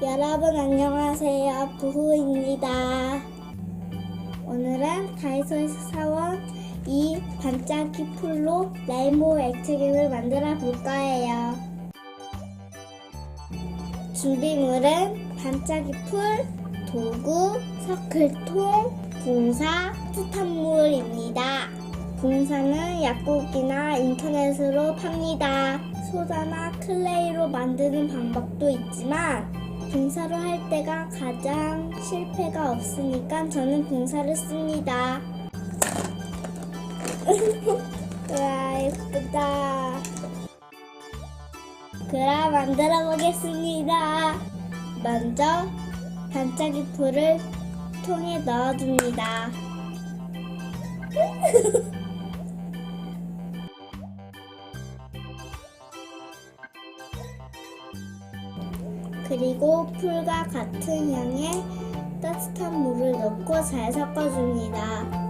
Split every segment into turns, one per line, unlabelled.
여러분 안녕하세요. 부후입니다. 오늘은 다이소에서 사온 이 반짝이 풀로 레인보우 액체객을 만들어 볼 거예요. 준비물은 반짝이 풀, 도구, 서클통, 붕사, 스탄물입니다. 붕사는 약국이나 인터넷으로 팝니다. 소다나 클레이로 만드는 방법도 있지만 붕사로 할 때가 가장 실패가 없으니까 저는 붕사를 씁니다. 와 예쁘다. 그럼 만들어 보겠습니다. 먼저 반짝이 풀을 통에 넣어줍니다. 그리고 풀과 같은 양의 따뜻한 물을 넣고 잘 섞어줍니다.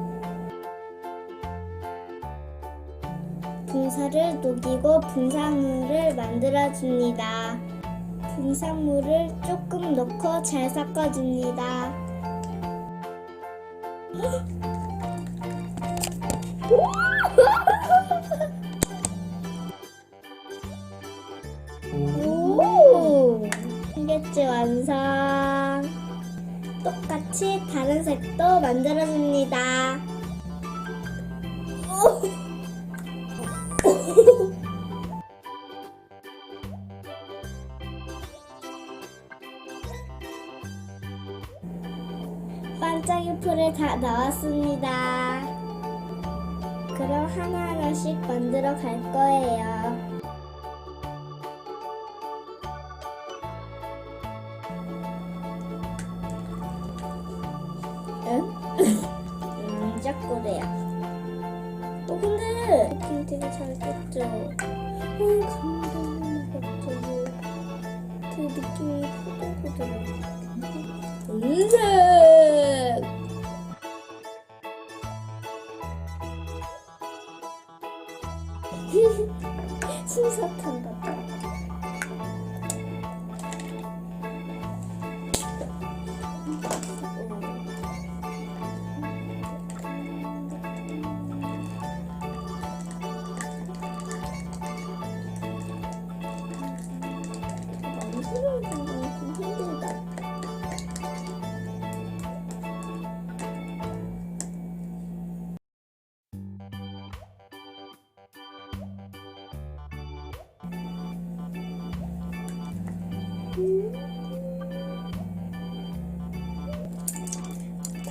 붕사를 녹이고 붕상물을 만들어줍니다. 붕상물을 조금 넣고 잘 섞어줍니다. 한개째 완성! 똑같이 다른 색도 만들어줍니다. 오! 반짝이 풀을 다 넣었습니다. 그럼 하나하나씩 만들어 갈 거예요. 꼬래야. 어, 근데 느낌 되게 잘 떴죠? 음, 감동했죠. 그 느낌이 포들포들해. 은색! 솜사탕 같아.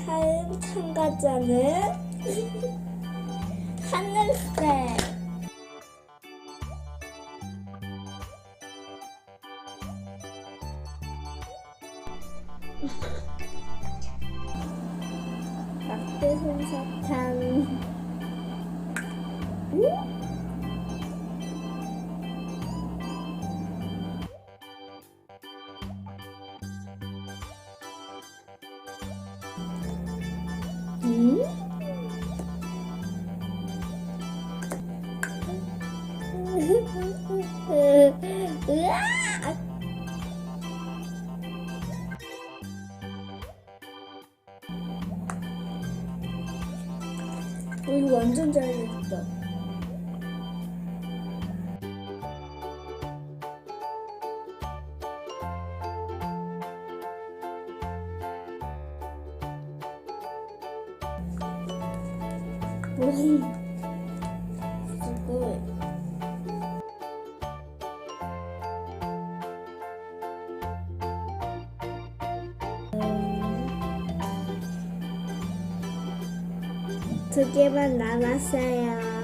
다음 참가자는 하늘색. 막대 솜사탕. 응? 음. 그리고 두 개만 남았어요.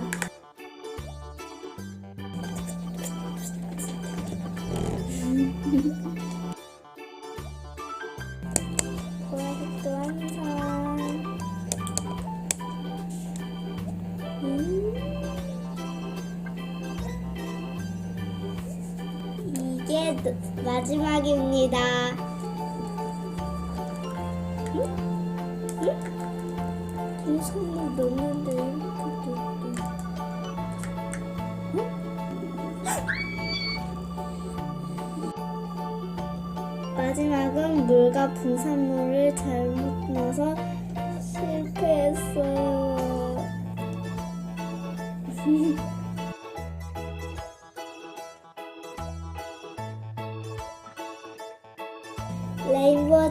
마지막입니다. 응? 응? 이 선물 넣는데 이렇게 넣고. 응? 마지막은 물과 분산물을 잘못 넣어서 실패했어요.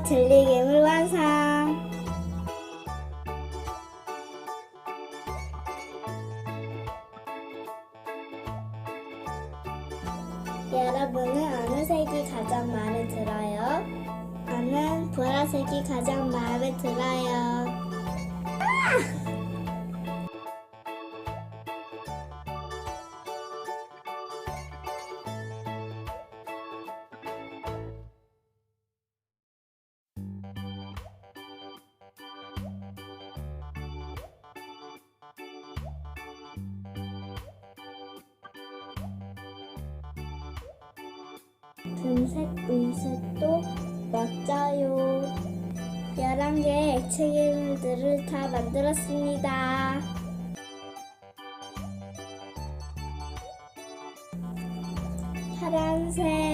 괴물 완성! 여러분은 어느 색이 가장 마음에 들어요? 저는 보라색이 가장 마음에 들어요. 금색 은색도 멋져요. 11개의 액체 괴물들을 다 만들었습니다. 파란색.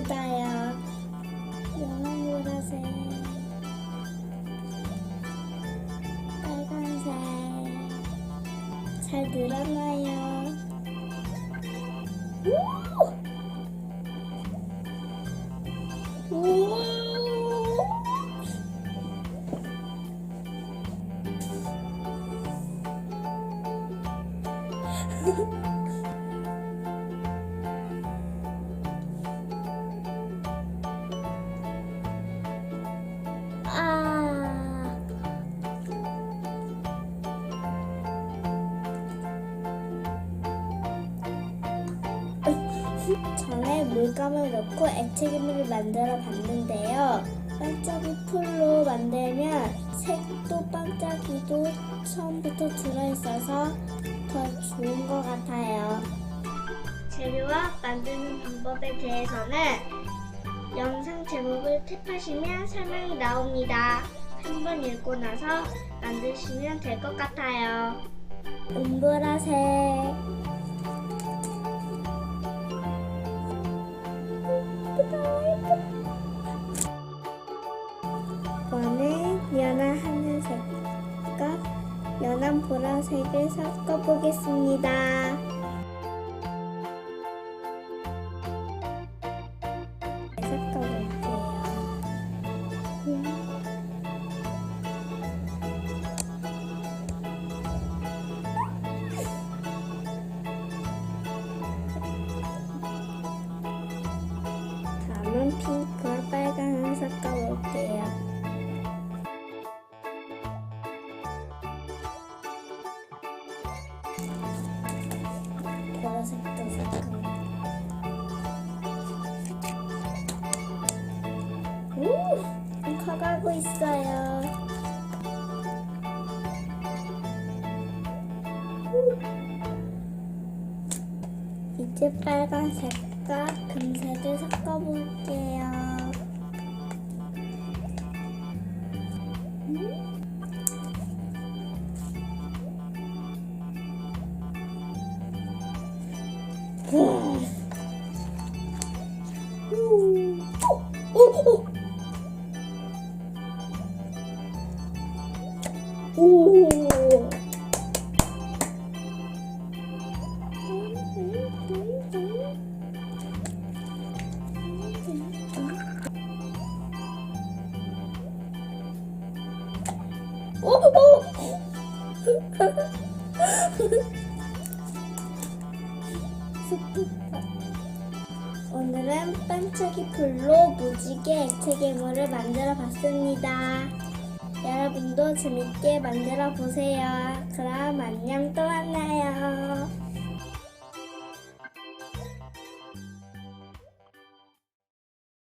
안 묻어요. 아. 전에 물감을 넣고 액체 괴물을 만들어 봤는데요. 반짝이 풀로 만들면 색도 반짝이도 처음부터 들어있어서 더 좋은 것 같아요. 재료와 만드는 방법에 대해서는 영상 제목을 탭하시면 설명이 나옵니다. 한번 읽고 나서 만드시면 될 것 같아요. 은보라색 이번엔 연한 하늘색과 연한 보라색을 섞어보겠습니다. 핑크와 빨강을 섞어 볼게요. 보라색도 섞어볼게요. 오! 커가고 있어요. 이제 빨간색 과 금색을 섞어볼게요. 오, 오늘은 반짝이 풀로 무지개 액체 괴물을 만들어 봤습니다. 여러분도 재밌게 만들어 보세요. 그럼 안녕 또 만나요.